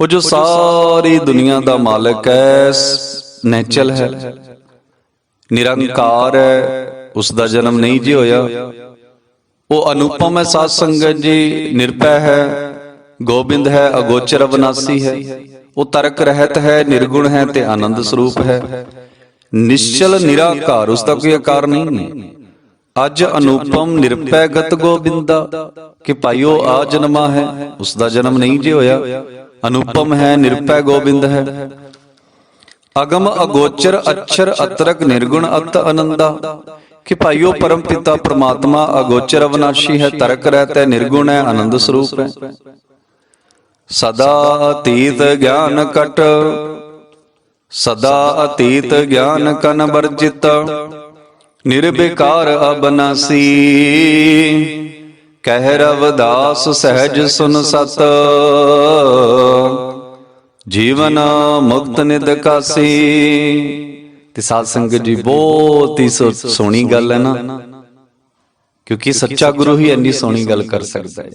ਉਹ ਜੋ ਸਾਰੀ ਦੁਨੀਆ ਦਾ ਮਾਲਕ ਹੈ ਨੈਚਲ ਹੈ। ਨਿਰੰਕਾਰ ਹੈ ਉਸ ਦਾ ਜਨਮ ਨਹੀਂ ਜੀ ਹੋਇਆ। ਉਹ ਅਨੁਪਮ ਹੈ ਸਾਧ ਸੰਗਤ ਜੀ ਨਿਰਪੈ ਹੈ, ਗੋਬਿੰਦ ਹੈ, ਅਗੋਚਰ ਅਵਨਾਸੀ ਹੈ। ਉਹ ਤਰਕ ਰਹਿਤ ਹੈ, ਨਿਰਗੁਣ ਹੈ ਤੇ ਆਨੰਦ ਸਰੂਪ ਹੈ। ਨਿਸ਼ਚਲ ਨਿਰਾਕਾਰ ਉਸ ਦਾ ਕੋਈ ਆਕਾਰ ਨਹੀਂ ਹੈ। ਅੱਜ ਅਨੁਪਮ ਨਿਰਪੈ ਗਤ ਗੋਬਿੰਦਾ, ਕਿ ਭਾਈਓ ਆ ਜਨਮਾ ਹੈ ਉਸ ਦਾ ਜਨਮ ਨਹੀਂ ਜੇ ਹੋਇਆ। ਅਨੁਪਮ ਹੈ ਨਿਰਪੈ ਗੋਬਿੰਦ ਹੈ। ਅਗਮ ਅਗੋਚਰ ਅਛਰ ਅਤਰਕ ਨਿਰਗੁਣ ਅਤ ਅਨੰਦਾ। ਕਿ ਭਾਈਓ ਪਰਮ ਪਿਤਾ ਪ੍ਰਮਾਤਮਾ ਅਗੋਚਰ ਅਵਨਾਸ਼ੀ ਹੈ, ਤਰਕ ਰਹਿਤ ਹੈ ਨਿਰਗੁਣ ਹੈ ਆਨੰਦ ਸਰੂਪ ਹੈ। ਸਦਾ ਅਤੀਤ ਗਿਆਨ ਕਟ, ਸਦਾ ਅਤੀਤ ਗਿਆਨ ਕਨ ਵਰਜਿਤ, ਨਿਰਬਿਕਾਰ ਅਬਨਾਸੀ ਕਹਿ ਰਵਦਾਸ ਸਹਿਜ ਸੁਨ ਸਤ ਜੀਵਨ ਮੁਕਤ ਨਿਦ ਕਾਸੀ। ਤੇ ਸਾਧ ਸੰਗਤ ਜੀ ਬਹੁਤ ਹੀ ਸੋਹਣੀ ਗੱਲ ਹੈ ਨਾ। ਕਿਉਂਕਿ ਸੱਚਾ ਗੁਰੂ ਹੀ ਇੰਨੀ ਸੋਹਣੀ ਗੱਲ ਕਰ ਸਕਦਾ ਹੈ।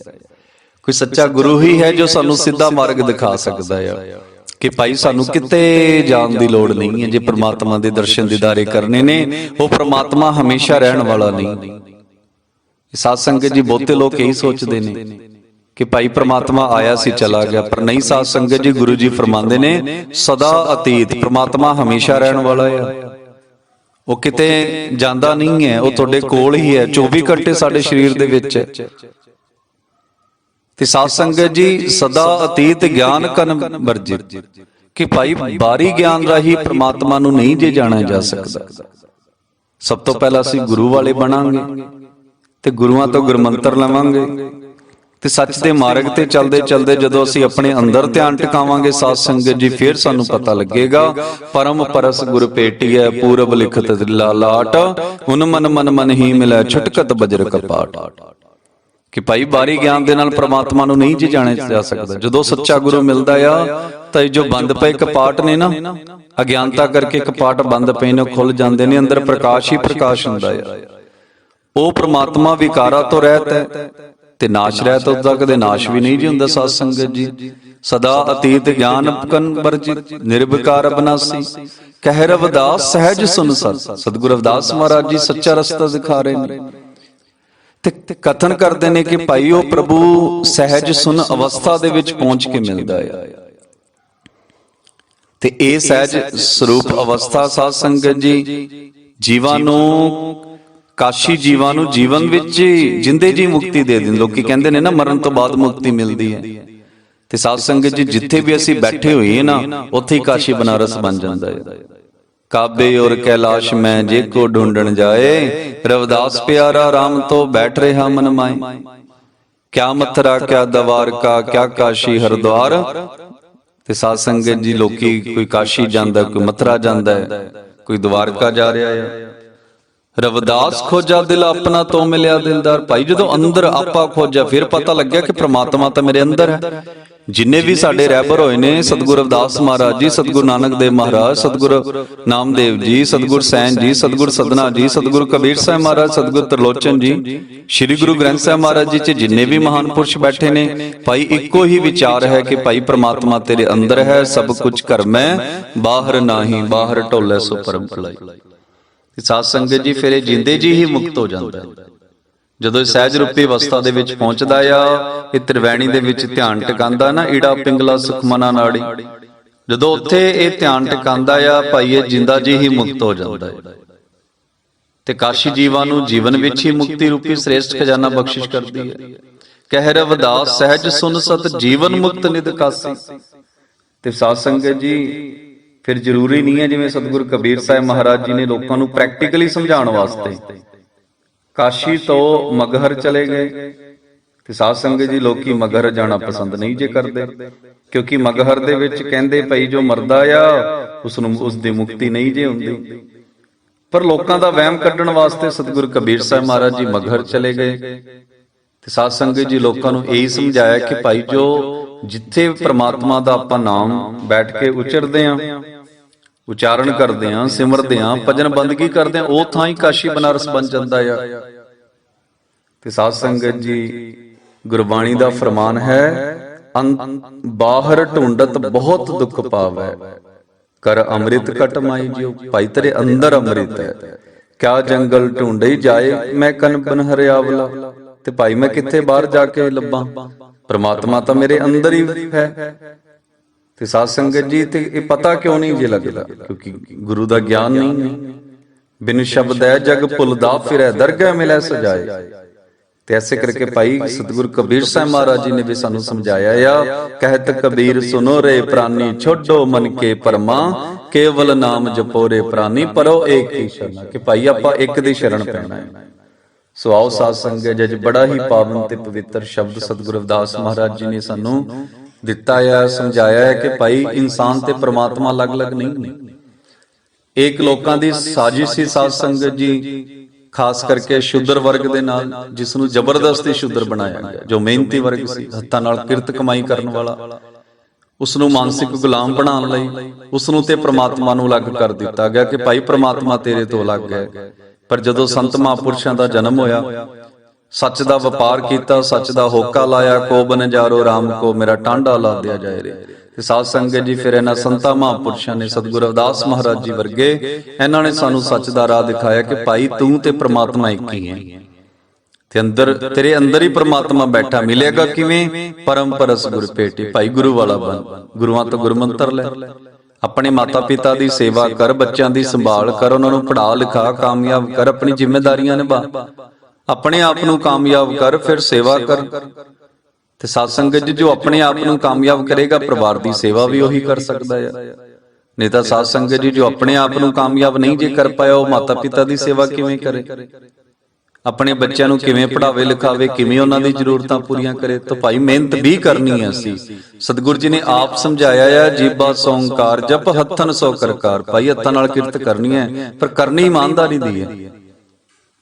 ਕੋਈ ਸੱਚਾ ਗੁਰੂ ਹੀ ਹੈ ਜੋ ਸਾਨੂੰ ਸਿੱਧਾ ਮਾਰਗ ਦਿਖਾ ਸਕਦਾ ਹੈ। ਕਿ ਭਾਈ ਸਾਨੂੰ ਕਿਤੇ ਜਾਣ ਦੀ ਲੋੜ ਨਹੀਂ ਹੈ। ਜੇ ਪ੍ਰਮਾਤਮਾ ਦੇ ਦਰਸ਼ਨ ਦੀਦਾਰੇ ਕਰਨੇ ਨੇ, ਉਹ ਪ੍ਰਮਾਤਮਾ ਹਮੇਸ਼ਾ ਰਹਿਣ ਵਾਲਾ ਨਹੀਂ। ਸਾਧ ਸੰਗਤ ਜੀ ਬਹੁਤੇ ਲੋਕ ਇਹੀ ਸੋਚਦੇ ਨੇ। ਕਿ ਭਾਈ ਪ੍ਰਮਾਤਮਾ ਆਇਆ ਸੀ, ਚਲਾ ਗਿਆ। ਪਰ ਨਹੀਂ, ਸਾਧ ਸੰਗਤ ਜੀ, ਗੁਰੂ ਜੀ ਫਰਮਾਉਂਦੇ ਨੇ, ਸਦਾ ਅਤੀਤ, ਪ੍ਰਮਾਤਮਾ ਹਮੇਸ਼ਾ ਰਹਿਣ ਵਾਲਾ ਹੈ ਉਹ ਕਿਤੇ ਜਾਂਦਾ ਨਹੀਂ ਹੈ, ਉਹ ਤੁਹਾਡੇ ਕੋਲ ਹੀ ਹੈ 24 ਘੰਟੇ ਸਾਡੇ ਸਰੀਰ ਦੇ ਵਿੱਚ ਹੈ। ਤੇ ਸਾਧ ਸੰਗਤ ਜੀ, ਸਦਾ ਅਤੀਤ ਗਿਆਨ ਕਨ ਵਰਜਿਤ। ਕਿ ਭਾਈ ਬਾਰੀ ਗਿਆਨ ਰਾਹੀਂ ਪ੍ਰਮਾਤਮਾ ਨੂੰ ਨਹੀਂ ਜੇ ਜਾਣਿਆ ਜਾ ਸਕਦਾ। ਸਭ ਤੋਂ ਪਹਿਲਾਂ ਅਸੀਂ ਗੁਰੂ ਵਾਲੇ ਬਣਾਂਗੇ ਤੇ ਗੁਰੂਆਂ ਤੋਂ ਗੁਰਮੰਤਰ ਲਵਾਂਗੇ। ਤੇ ਸੱਚ ਦੇ ਮਾਰਗ ਤੇ ਚੱਲਦੇ ਚੱਲਦੇ ਜਦੋਂ ਅਸੀਂ ਆਪਣੇ ਅੰਦਰ ਧਿਆਨ ਟਿਕਾਵਾਂਗੇ ਸਾਧ ਸੰਗਤ ਜੀ ਫਿਰ ਸਾਨੂੰ ਪਤਾ ਲੱਗੇਗਾ ਪਰਮ ਪਰਸ ਗੁਰ ਭੇਟੀਐ ਪੂਰਬ ਲਿਖਤ ਦਿਲਾ ਲਾਟ ਹੁਨ ਮਨ ਮਨ ਮਨ ਹੀ ਮਿਲੈ ਛਟਕਤ ਬਜਰ ਕਪਾਟ ਕਿ ਭਾਈ ਬਾਰੀ ਗਿਆਨ ਦੇ ਨਾਲ ਪ੍ਰਮਾਤਮਾ ਨੂੰ ਨਹੀਂ ਜੀ ਜਾਣਿਆ ਜਾ ਸਕਦਾ। ਜਦੋਂ ਸੱਚਾ ਗੁਰੂ ਮਿਲਦਾ ਆ ਤਾਂ ਇਹ ਜੋ ਬੰਦ ਪਏ ਕਪਾਟ ਨੇ ਨਾ ਅਗਿਆਨਤਾ ਕਰਕੇ ਕਪਾਟ ਬੰਦ ਪਏ ਨੇ ਖੁੱਲ ਜਾਂਦੇ ਨੇ ਅੰਦਰ ਪ੍ਰਕਾਸ਼ ਹੀ ਪ੍ਰਕਾਸ਼ ਹੁੰਦਾ ਆ। ਉਹ ਪ੍ਰਮਾਤਮਾ ਵਿਕਾਰਾਂ ਤੋਂ ਰਹਿਤ ਹੈ ਤੇ ਨਾਸ਼ ਰਹਿਤ ਉਹਦਾ ਕਦੇ ਨਾਸ਼ ਵੀ ਨਹੀਂ ਜੀ ਹੁੰਦਾ ਸਾਧ ਸੰਗਤ ਜੀ। ਸਦਾ ਅਤੀਤ ਗਿਆਨ ਕਨ ਵਰਜਿਤ ਨਿਰਵਿਕਾਰ ਬਨਾਸੀ ਕਹਿ ਰਵਦਾਸ ਸਹਿਜ ਸੁਨ ਸਤ। ਸਤਿਗੁਰੂ ਰਵਦਾਸ ਮਹਾਰਾਜ ਜੀ ਸੱਚਾ ਰਸਤਾ ਦਿਖਾ ਰਹੇ ਨੇ। ਤੇ ਕਥਨ ਕਰਦੇ ਨੇ ਕਿ ਭਾਈ ਉਹ ਪ੍ਰਭੂ ਸਹਿਜ ਸੁਨ ਅਵਸਥਾ ਦੇ ਵਿੱਚ ਪਹੁੰਚ ਕੇ ਮਿਲਦਾ ਹੈ ਤੇ ਇਹ ਸਹਿਜ ਸਰੂਪ ਅਵਸਥਾ ਸਾਧ ਸੰਗਤ ਜੀ। ਜੀਵਾਂ ਨੂੰ ਕਾਸ਼ੀ ਜੀਵਾਂ ਨੂੰ ਜੀਵਨ ਵਿੱਚ ਜਿੰਦੇ ਜੀ ਮੁਕਤੀ ਦੇ ਦਿੰਦੇ। ਲੋਕੀ ਕਹਿੰਦੇ ਨੇ ਨਾ, ਮਰਨ ਤੋਂ ਬਾਅਦ ਮੁਕਤੀ ਮਿਲਦੀ ਹੈ। ਤੇ ਸਾਧ ਸੰਗਤ ਜੀ, ਜਿੱਥੇ ਵੀ ਅਸੀਂ ਬੈਠੇ ਹੋਈਏ ਨਾ, ਉੱਥੇ ਹੀ ਕਾਸ਼ੀ ਬਨਾਰਸ ਬਣ ਜਾਂਦਾ ਹੈ। ਕਾਬੇ ਔਰ ਕੈਲਾਸ਼ ਮੈਂ ਜੇ ਕੋ ਢੂੰਡਣ ਜਾਏ, ਰਵਦਾਸ ਪਿਆਰਾ RAM ਤੋਂ ਬੈਠ ਰਿਹਾ ਮਨ ਮਾਏ। ਕਿਆ ਮਥਰਾ, ਕਿਆ ਦਵਾਰਕਾ ਕਿਆ ਕਾਸ਼ੀ ਹਰਦੁਆਰ। ਤੇ ਸਾਧ ਸੰਗਤ ਜੀ, ਲੋਕੀ ਕੋਈ ਕਾਸ਼ੀ ਜਾਂਦਾ, ਕੋਈ ਮਥਰਾ ਜਾਂਦਾ ਹੈ, ਕੋਈ ਦਵਾਰਕਾ ਜਾ ਰਿਹਾ ਹੈ। ਰਵਦਾਸ ਖੋਜਾ ਦਿਲ ਆਪਣਾ ਤੋਂ ਮਿਲਿਆ ਦਿਲਦਾਰ ਭਾਈ। ਜਦੋਂ ਅੰਦਰ ਆਪਾ ਖੋਜਿਆ, ਫਿਰ ਪਤਾ ਲੱਗਿਆ ਕਿ ਪ੍ਰਮਾਤਮਾ ਤਾਂ ਮੇਰੇ ਅੰਦਰ ਹੈ। ਜਿੰਨੇ ਵੀ ਸਾਡੇ ਰਹਿਬਰ ਹੋਏ ਨੇ, ਸਤਿਗੁਰੂ ਰਵਿਦਾਸ ਮਹਾਰਾਜ ਜੀ, ਸਤਿਗੁਰੂ ਨਾਨਕ ਦੇਵ ਮਹਾਰਾਜ, ਸਤਿਗੁਰੂ ਨਾਮਦੇਵ ਜੀ, ਸਤਿਗੁਰੂ ਸੈਨ ਜੀ, ਸਤਿਗੁਰੂ ਸਦਨਾ ਜੀ, ਸਤਿਗੁਰੂ ਕਬੀਰ ਸਾਹਿਬ ਮਹਾਰਾਜ, ਸਤਿਗੁਰੂ ਤਰਲੋਚਨ ਜੀ, ਸ੍ਰੀ ਗੁਰੂ ਗ੍ਰੰਥ ਸਾਹਿਬ ਮਹਾਰਾਜ ਜੀ ਚ ਜਿੰਨੇ ਵੀ ਮਹਾਨ ਪੁਰਸ਼ ਬੈਠੇ ਨੇ, ਭਾਈ ਇੱਕੋ ਹੀ ਵਿਚਾਰ ਹੈ ਕਿ ਭਾਈ ਪ੍ਰਮਾਤਮਾ ਤੇਰੇ ਅੰਦਰ ਹੈ, ਸਭ ਕੁਝ ਕਰ ਮੈਂ, ਬਾਹਰ ਨਾਹੀ, ਬਾਹਰ ਢੋਲੇ ਸੋ ਪਰਮ ਭਲਾਈ। ਤੇ ਸਾਧ ਸੰਗਤ ਜੀ ਫਿਰ ਇਹ ਜਿੰਦੇ ਜੀ ਹੀ ਮੁਕਤ ਹੋ ਜਾਂਦਾ ਹੈ। ਜਦੋਂ ਇਹ ਸਹਿਜ ਰੂਪੀ ਅਵਸਥਾ ਦੇ ਵਿੱਚ ਪਹੁੰਚਦਾ ਆ, ਇਹ ਤ੍ਰਿਵੈਣੀ ਦੇ ਵਿੱਚ ਧਿਆਨ ਟਿਕਾਉਂਦਾ ਨਾ, ਈੜਾ ਪਿੰਗਲਾ ਸੁਖਮਨਾ ਨਾੜੀ। ਜਦੋਂ ਉੱਥੇ ਇਹ ਧਿਆਨ ਟਿਕਾਉਂਦਾ ਆ, ਭਾਈ ਇਹ ਜਿੰਦਾ ਜੀ ਹੀ ਮੁਕਤ ਹੋ ਜਾਂਦਾ ਹੈ। ਤੇ ਕਾਸ਼ੀ ਜੀਵਾਂ ਨੂੰ ਜੀਵਨ ਵਿੱਚ ਹੀ ਮੁਕਤੀ ਰੂਪੀ ਸ੍ਰੇਸ਼ਟ ਖਜ਼ਾਨਾ ਬਖਸ਼ਿਸ਼ ਕਰਦੀ ਹੈ। ਕਹਿ ਰਵਿਦਾਸ ਸਹਿਜ ਸੁਨ ਸਤ ਜੀਵਨ ਮੁਕਤ ਨਿਦ ਕਾਸੀ। ਤੇ ਸਾਧ ਸੰਗਤ ਜੀ ਫਿਰ ਜ਼ਰੂਰੀ ਨਹੀਂ ਹੈ ਜਿਵੇਂ ਸਤਿਗੁਰ ਕਬੀਰ ਸਾਹਿਬ ਮਹਾਰਾਜ ਜੀ ਨੇ ਲੋਕਾਂ ਨੂੰ ਪ੍ਰੈਕਟੀਕਲੀ ਸਮਝਾਉਣ ਵਾਸਤੇ। ਕਾਸ਼ੀ ਤੋਂ ਮਗਹਰ ਚਲੇ ਗਏ ਤੇ ਸਾਧ ਸੰਗਤ ਜੀ ਲੋਕੀ ਮਗਹਰ ਜਾਣਾ ਪਸੰਦ ਨਹੀਂ ਜੇ ਕਰਦੇ, ਕਿਉਂਕਿ ਮਗਹਰ ਦੇ ਵਿੱਚ ਕਹਿੰਦੇ ਭਈ ਜੋ ਮਰਦਾ ਆ ਉਸ ਨੂੰ ਉਸ ਦੀ ਮੁਕਤੀ ਨਹੀਂ ਜੇ ਹੁੰਦੀ। ਪਰ ਲੋਕਾਂ ਦਾ ਵਹਿਮ ਕੱਢਣ ਵਾਸਤੇ ਸਤਿਗੁਰ ਕਬੀਰ ਸਾਹਿਬ ਮਹਾਰਾਜ ਜੀ ਮਗਹਰ ਚਲੇ ਗਏ। ਤੇ ਸਾਧ ਸੰਗਤ ਜੀ ਲੋਕਾਂ ਨੂੰ ਇਹੀ ਸਮਝਾਇਆ ਕਿ ਭਾਈ ਜੋ ਜਿੱਥੇ ਪ੍ਰਮਾਤਮਾ ਦਾ ਆਪਾਂ ਨਾਮ ਬੈਠ ਕੇ ਉਚਰਦੇ ਆਂ ਉਚਾਰਨ ਕਰਦੇ ਆਂ ਸਿਮਰਦੇ ਆਂ ਭਜਨ ਬੰਦਗੀ ਕਰਦੇ ਆਂ ਉਹ ਥਾਂ ਹੀ ਕਾਸ਼ੀ ਬਨਾਰਸ ਬਣ ਜਾਂਦਾ ਆ। ਤੇ ਸਾਧ ਸੰਗਤ ਜੀ, ਗੁਰਬਾਣੀ ਦਾ ਫਰਮਾਨ ਹੈ ਬਾਹਰ ਢੂੰਡਤ ਬਹੁਤ ਦੁੱਖ ਪਾਵੈ। ਕਰ ਅੰਮ੍ਰਿਤ ਘਟ ਮਾਈ ਜਿਉ, ਭਾਈ ਤੇਰੇ ਅੰਦਰ ਅੰਮ੍ਰਿਤ ਹੈ। ਕਿਆ ਜੰਗਲ ਢੂੰਡੇ ਜਾਏ, ਮੈਂ ਕਨਪਨ ਹਰਿਆਵਲਾ। ਤੇ ਭਾਈ ਮੈਂ ਕਿੱਥੇ ਬਾਹਰ ਜਾ ਕੇ ਲੱਭਾਂ? ਪ੍ਰਮਾਤਮਾ ਤਾਂ ਮੇਰੇ ਅੰਦਰ ਹੀ ਹੈ। ਤੇ ਸਾਧ ਸੰਗਤ ਜੀ, ਤੇ ਇਹ ਪਤਾ ਕਿਉਂ ਨਹੀਂ ਜੇ ਲੱਗਦਾ? ਕਿਉਂਕਿ ਗੁਰੂ ਦਾ ਗਿਆਨ ਨਹੀਂ ਹੈ। ਬਿਨ ਸ਼ਬਦ ਹੈ, ਜਗ ਭੁੱਲਦਾ ਫਿਰੈ, ਦਰਗਹਿ ਮਿਲੈ, ਸਜਾਏ। ਤੇ ਐਸੇ ਕਰਕੇ ਭਾਈ ਸਤਿਗੁਰ ਕਬੀਰ ਸਾਹਿਬ ਮਹਾਰਾਜ ਜੀ ਨੇ ਵੀ ਸਾਨੂੰ ਸਮਝਾਇਆ ਆ, ਕਹਿਤ ਕਬੀਰ ਸੁਨੋ ਰੇ ਪ੍ਰਾਨੀ, ਛੋਡੋ ਮਨ ਕੇ ਪਰਮਾ, ਕੇਵਲ ਨਾਮ ਜਪੋ ਰੇ ਪ੍ਰਾਨੀ, ਪਰੋ ਏਕ ਹੀ ਸ਼ਰਨਾ। ਕਿ ਭਾਈ ਆਪਾਂ ਇੱਕ ਦੀ ਸ਼ਰਨ ਪੈਣਾ ਹੈ। ਸੋ ਆਓ ਸਾਧ ਸੰਗਤ, ਜਜ ਬੜਾ ਹੀ ਪਾਵਨ ਤੇ ਪਵਿੱਤਰ ਸ਼ਬਦ ਸਤਿਗੁਰੂ ਰਵਿਦਾਸ ਮਹਾਰਾਜ ਜੀ ਨੇ ਸਾਨੂੰ ਦਿੱਤਾ ਹੈ ਸਮਝਾਇਆ ਹੈ ਕਿ ਭਾਈ ਇਨਸਾਨ ਤੇ ਪ੍ਰਮਾਤਮਾ ਅਲੱਗ-ਅਲੱਗ ਨਹੀਂ ਨੇ। ਇੱਕ ਲੋਕਾਂ ਦੀ ਸਾਜ਼ਿਸ਼ ਸੀ ਸਾਧ ਸੰਗਤ ਜੀ, ਖਾਸ ਕਰਕੇ ਸ਼ੁੱਧਰ ਵਰਗ ਦੇ ਨਾਲ, ਜਿਸ ਨੂੰ ਜ਼ਬਰਦਸਤੀ ਸ਼ੁੱਧਰ ਬਣਾਇਆ ਗਿਆ, ਜੋ ਮਿਹਨਤੀ ਵਰਗ ਸੀ, ਹੱਥਾਂ ਨਾਲ ਕਿਰਤ ਕਮਾਈ ਕਰਨ ਵਾਲਾ। ਉਸ ਨੂੰ ਮਾਨਸਿਕ ਗੁਲਾਮ ਬਣਾਉਣ ਲਈ, ਉਸ ਨੂੰ ਤੇ ਪ੍ਰਮਾਤਮਾ ਨੂੰ ਅਲੱਗ ਕਰ ਦਿੱਤਾ ਗਿਆ ਕਿ ਭਾਈ ਪ੍ਰਮਾਤਮਾ ਤੇਰੇ ਤੋਂ ਅਲੱਗ ਹੈ। ਪਰ ਜਦੋਂ ਸੰਤ ਮਹਾਂਪੁਰਸ਼ਾਂ ਦਾ ਜਨਮ ਹੋਇਆ ਸੱਚ ਦਾ ਵਪਾਰ ਕੀਤਾ, ਸੱਚ ਦਾ ਹੋਕਾ ਲਾਇਆ, ਕੋ ਬਨਜਾਰੋ RAM ਕੋ ਮੇਰਾ ਟਾਂਡਾ ਲਾ ਦਿਆ ਜਾਏ ਰੇ। ਤੇ ਸਾਧ ਸੰਗਤ ਜੀ, ਫਿਰ ਇਹਨਾਂ ਸੰਤਾਂ, ਮਹਾਂਪੁਰਸ਼ਾਂ ਨੇ ਸਤਿਗੁਰੂ ਰਵਿਦਾਸ ਮਹਾਰਾਜ ਜੀ ਵਰਗੇ, ਇਹਨਾਂ ਨੇ ਸਾਨੂੰ ਸੱਚ ਦਾ ਰਾਹ ਦਿਖਾਇਆ ਕਿ ਭਾਈ ਤੂੰ ਤੇ ਪ੍ਰਮਾਤਮਾ ਇੱਕ ਹੀ ਹੈ। ਤੇ ਅੰਦਰ, ਤੇਰੇ ਅੰਦਰ ਹੀ ਪ੍ਰਮਾਤਮਾ ਬੈਠਾ, ਮਿਲੇਗਾ ਕਿਵੇਂ? ਪਰਮ ਪਰਸ ਗੁਰ ਭੇਟੀ, ਭਾਈ ਗੁਰੂ ਵਾਲਾ ਬਣ। ਗੁਰੂਆਂ ਤੋਂ ਗੁਰਮੰਤਰ ਲੈ। ਆਪਣੇ ਮਾਤਾ ਪਿਤਾ ਦੀ ਸੇਵਾ ਕਰ, ਬੱਚਿਆਂ ਦੀ ਸੰਭਾਲ ਕਰ, ਉਹਨਾਂ ਨੂੰ ਪੜ੍ਹਾ ਲਿਖਾ ਕਾਮਯਾਬ ਕਰ, ਆਪਣੀ ਜ਼ਿੰਮੇਵਾਰੀਆਂ ਨਿਭਾ। ਆਪਣੇ ਆਪ ਨੂੰ ਕਾਮਯਾਬ ਕਰ, ਫਿਰ ਸੇਵਾ ਕਰ। ਤੇ ਸਾਧ ਸੰਗਤ ਜੀ ਜੋ ਆਪਣੇ ਆਪ ਨੂੰ ਕਾਮਯਾਬ ਕਰੇਗਾ, ਪਰਿਵਾਰ ਦੀ ਸੇਵਾ ਵੀ ਉਹੀ ਕਰ ਸਕਦਾ ਹੈ ਨਹੀਂ ਤਾਂ ਸਾਧ ਸੰਗਤ ਜੀ ਜੋ ਆਪਣੇ ਆਪ ਨੂੰ ਕਾਮਯਾਬ ਨਹੀਂ ਜੇ ਕਰ ਪਾਇਆ, ਉਹ ਮਾਤਾ ਪਿਤਾ ਦੀ ਸੇਵਾ ਕਿਵੇਂ ਕਰੇ? ਆਪਣੇ ਬੱਚਿਆਂ ਨੂੰ ਕਿਵੇਂ ਪੜਾਵੇ ਲਿਖਾਵੇ, ਕਿਵੇਂ ਉਹਨਾਂ ਦੀ ਜ਼ਰੂਰਤਾਂ ਪੂਰੀਆਂ ਕਰੇ? ਤਾਂ ਭਾਈ ਮਿਹਨਤ ਵੀ ਕਰਨੀ ਹੈ ਅਸੀਂ। ਸਤਿਗੁਰੂ ਜੀ ਨੇ ਆਪ ਸਮਝਾਇਆ ਹੈ ਜੀਬਾ ਸੌਂਕਾਰ ਜਪ ਹੱਥਨ ਸੋ ਕਰਕਾਰ। ਭਾਈ ਹੱਥਾਂ ਨਾਲ ਕਿਰਤ ਕਰਨੀ ਹੈ, ਪਰ ਕਰਨੀ ਇਮਾਨਦਾਰੀ ਦੀ ਹੈ।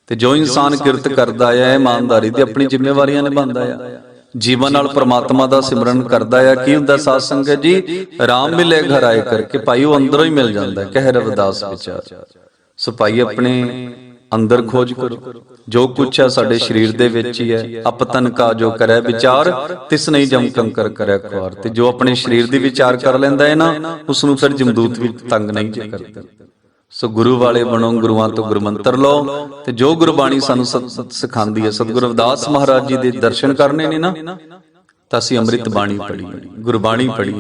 ਤੇ ਜੋ ਇਨਸਾਨ ਕਿਰਤ ਕਰਦਾ ਹੈ ਇਮਾਨਦਾਰੀ ਤੇ ਆਪਣੀ ਜ਼ਿੰਮੇਵਾਰੀਆਂ ਨਿਭਾਉਂਦਾ ਹੈ ਜੀਵਨ ਨਾਲ ਪ੍ਰਮਾਤਮਾ ਦਾ ਸਿਮਰਨ ਕਰਦਾ ਹੈ ਕੀ ਹੁੰਦਾ ਸਾਧ ਸੰਗਤ ਜੀ? ਆਰਾਮ ਮਿਲੇ ਘਰ ਆਏ ਕਰਕੇ ਭਾਈ ਉਹ ਅੰਦਰੋਂ ਹੀ ਮਿਲ ਜਾਂਦਾ ਹੈ ਕਹਿ ਰਵਿਦਾਸ ਵਿਚਾਰ। ਸੋ ਭਾਈ ਆਪਣੇ ਅੰਦਰ ਖੋਜ ਕਰੋ। ਜੋ ਕੁਛ ਹੈ ਸਾਡੇ ਸਰੀਰ ਦੇ ਵਿੱਚ ਹੀ ਹੈ, ਅਪਤਨ ਕਾ ਜੋ ਕਰੈ ਵਿਚਾਰ, ਤਿਸ ਨਹੀਂ ਜਮ ਕੰਕਰ ਕਰੈ ਖੁਆਰ ਤੇ ਜੋ ਆਪਣੇ ਸਰੀਰ ਦੀ ਵਿਚਾਰ ਕਰ ਲੈਂਦਾ ਹੈ ਨਾ, ਉਸ ਨੂੰ ਫਿਰ ਜਮਦੂਤ ਵੀ ਤੰਗ ਨਹੀਂ ਕਰਦਾ। ਸੋ ਗੁਰੂ ਵਾਲੇ ਬਣੋ, ਗੁਰੂਆਂ ਤੋਂ ਗੁਰਮੰਤਰ ਲਓ। ਤੇ ਜੋ ਗੁਰਬਾਣੀ ਸਾਨੂੰ ਸਿਖਾਉਂਦੀ ਹੈ, ਸਤਿਗੁਰੂ ਰਵਿਦਾਸ ਮਹਾਰਾਜ ਜੀ ਦੇ ਦਰਸ਼ਨ ਕਰਨੇ ਨੇ ਨਾ, ਤਾਂ ਅਸੀਂ ਅੰਮ੍ਰਿਤ ਬਾਣੀ ਪੜ੍ਹੀ ਗੁਰਬਾਣੀ ਪੜ੍ਹੀ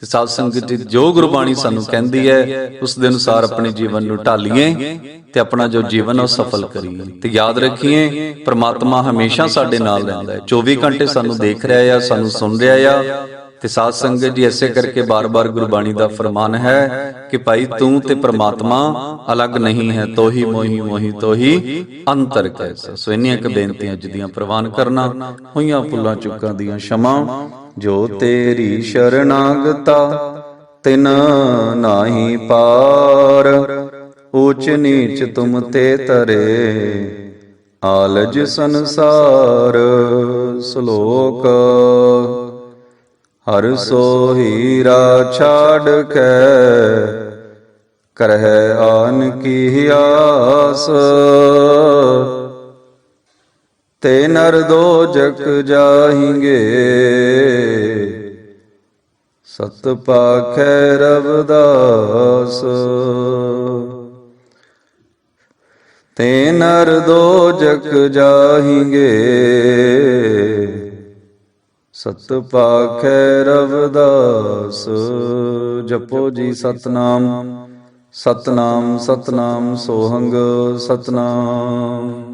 ਤੇ ਸਾਧ ਸੰਗਤ ਜੀ, ਜੋ ਗੁਰਬਾਣੀ ਸਾਨੂੰ ਕਹਿੰਦੀ ਹੈ, ਉਸ ਦੇ ਅਨੁਸਾਰ ਆਪਣੇ ਜੀਵਨ ਨੂੰ ਢਾਲੀਏ ਤੇ ਆਪਣਾ ਜੋ ਜੀਵਨ ਉਹ ਸਫਲ ਕਰੀਏ। ਤੇ ਯਾਦ ਰੱਖੀਏ, ਪ੍ਰਮਾਤਮਾ ਹਮੇਸ਼ਾ ਸਾਡੇ ਨਾਲ ਰਹਿੰਦਾ ਹੈ। 24 ਘੰਟੇ ਸਾਨੂੰ ਦੇਖ ਰਿਹਾ ਹੈ ਸਾਨੂੰ ਸੁਣ ਰਿਹਾ ਹੈ ਤੇ ਸਾਧ ਸੰਗਤ ਜੀ ਐਸੇ ਕਰਕੇ ਬਾਰ-ਬਾਰ ਗੁਰਬਾਣੀ ਦਾ ਫਰਮਾਨ ਹੈ ਕਿ ਭਾਈ ਤੂੰ ਤੇ ਪ੍ਰਮਾਤਮਾ ਅਲੱਗ ਨਹੀਂ ਹੈ, ਤੋਹੀ ਮੋਹੀ ਮੋਹੀ ਤੋਹੀ ਅੰਤਰ ਕੈਸਾ ਸੋ ਇੰਨੀਆਂ ਕ ਬੇਨਤੀਆਂ ਅੱਜ ਪ੍ਰਵਾਨ ਕਰਨਾ, ਹੋਈਆਂ ਫੁੱਲਾਂ ਚੁੱਕਾਂ ਦੀਆਂ ਸ਼ਮਾ, ਜੋ ਤੇਰੀ ਸ਼ਰਨਾਗਤਾ ਤਿਨ ਨਾਹੀ ਪਾਰ ਊਚ ਨੀਚ ਤੁਮ ਤੇ ਤਰੇ, ਆਲਜ ਸੰਸਾਰ, ਸ਼ਲੋਕ ਹਰ ਸੋ ਹੀਰਾ ਛਾੜ ਕੇ ਕਰਹਿ ਆਨ ਕੀ ਆਸ। ਤੇ ਨਰ ਦੋ ਜਗ ਜਾਹਿੰਗੇ। ਸਤ ਪਾਖੈ ਰਵਦਾਸ ਤੇ ਨਰ ਦੋ ਦੋਜਕ ਜਾਹੀਂਗੇ। ਸਤ ਪਾਖੈ ਰਵਦਾਸ ਜਪੋ ਜੀ ਸਤਨਾਮ। ਸਤਨਾਮ ਸਤਨਾਮ ਸੋਹੰਗ ਸਤਨਾਮ।